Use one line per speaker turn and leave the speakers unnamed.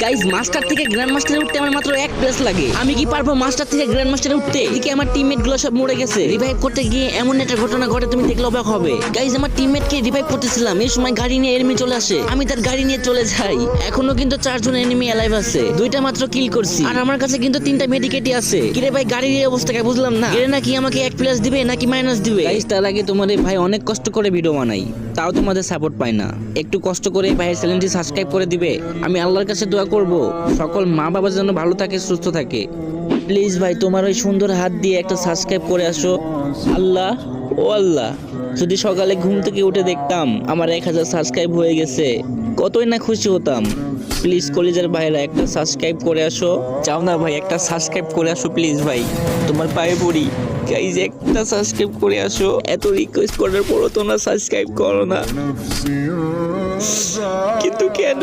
Guys master থেকে grand মাস্টারে উঠতে আমার মাত্র এক প্লেস লাগে। আমি কি পারব মাস্টার থেকে গ্র্যান্ড মাস্টারে উঠতে? এদিকে আমার টিমমেটগুলো সব মরে গেছে। রিভাইভ করতে গিয়ে এমন একটা ঘটনা ঘটে, তুমি দেখলে অবাক হবে। গাইজ আমার টিমমেট কে রিভাইভ করতেছিলাম। এই সময় গাড়ি নিয়ে এনিমি চলে আসে। আমি তার গাড়ি নিয়ে চলে যাই। এখনও কিন্তু চারজন এনিমি অ্যালাইভ আছে। দুইটা মাত্র কিল করছি। আর আমার কাছে কিন্তু তিনটা মেডিকেটই আছে। কিরে ভাই, গাড়ির এই অবস্থাকে বুঝলাম না? এর নাকি আমাকে এক প্লাস দিবে, নাকি মাইনাস দিবে? গাইজ তার আগে তোমার ভাই অনেক কষ্ট করে ভিডিও বানাই তাও তোমাদের সাপোর্ট পায় না। একটু কষ্ট করে ভাইয়ের চ্যানেলটি সাবস্ক্রাইব করে দিবে। আমি আল্লাহর কাছে দোয়া করব সকল মা বাবা যেন ভালো থাকে, সুস্থ থাকে। প্লিজ ভাই, তোমার ওই সুন্দর হাত দিয়ে একটা সাবস্ক্রাইব করে আসো। আল্লাহ, ও আল্লাহ, যদি সকালে ঘুম থেকে উঠে দেখতাম আমার এক হাজার সাবস্ক্রাইব হয়ে গেছে, কতই না খুশি হতাম। প্লিজ কলেজের ভাইরা একটা সাবস্ক্রাইব করে আসো। চাও না ভাই, একটা সাবস্ক্রাইব করে আসো প্লিজ ভাই। তোমার পায়ে পড়ি। গাইজ একটা সাবস্ক্রাইব করে আসো। এত রিকোয়েস্ট করার পরও তোমরা সাবস্ক্রাইব করো না। কিন্তু কেন?